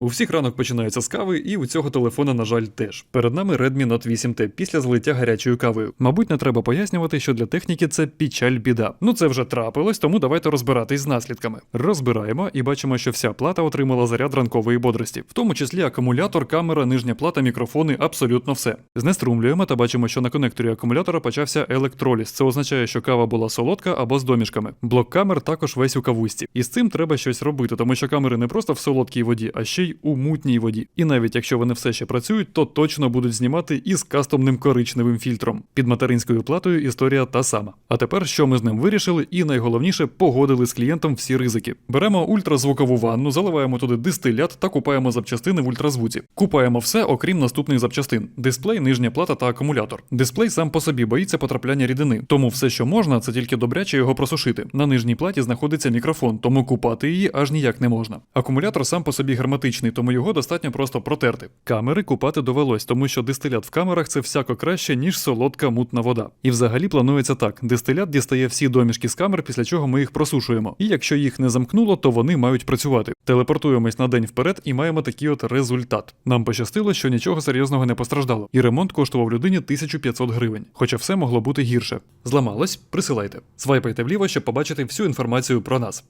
У всіх ранок починається з кави, і у цього телефона, на жаль, теж. Перед нами Redmi Note 8T після злиття гарячою кавою. Мабуть, не треба пояснювати, що для техніки це печаль біда. Ну це вже трапилось, тому давайте розбиратись з наслідками. Розбираємо і бачимо, що вся плата отримала заряд ранкової бодрості, в тому числі акумулятор, камера, нижня плата, мікрофони, абсолютно все. Знеструмлюємо та бачимо, що на конекторі акумулятора почався електроліз. Це означає, що кава була солодка або з домішками. Блок камер також весь у кавусті. І з цим треба щось робити, тому що камери не просто в солодкій воді, а ще й у мутній воді. І навіть якщо вони все ще працюють, то точно будуть знімати із кастомним коричневим фільтром. Під материнською платою історія та сама. А тепер що ми з ним вирішили, і найголовніше погодили з клієнтом всі ризики. Беремо ультразвукову ванну, заливаємо туди дистилят та купаємо запчастини в ультразвуці. Купаємо все, окрім наступних запчастин: дисплей, нижня плата та акумулятор. Дисплей сам по собі боїться потрапляння рідини, тому все, що можна, це тільки добряче його просушити. На нижній платі знаходиться мікрофон, тому купати її аж ніяк не можна. Акумулятор сам по собі герметичний, тому його достатньо просто протерти. Камери купати довелось, тому що дистилят в камерах це всяко краще, ніж солодка мутна вода. І взагалі планується так: дистилят дістає всі домішки з камер, після чого ми їх просушуємо. І якщо їх не замкнуло, то вони мають працювати. Телепортуємось на день вперед і маємо такий от результат. Нам пощастило, що нічого серйозного не постраждало, і ремонт коштував людині 1500 гривень. Хоча все могло бути гірше. Зламалось, присилайте. Свайпайте вліво, щоб побачити всю інформацію про нас.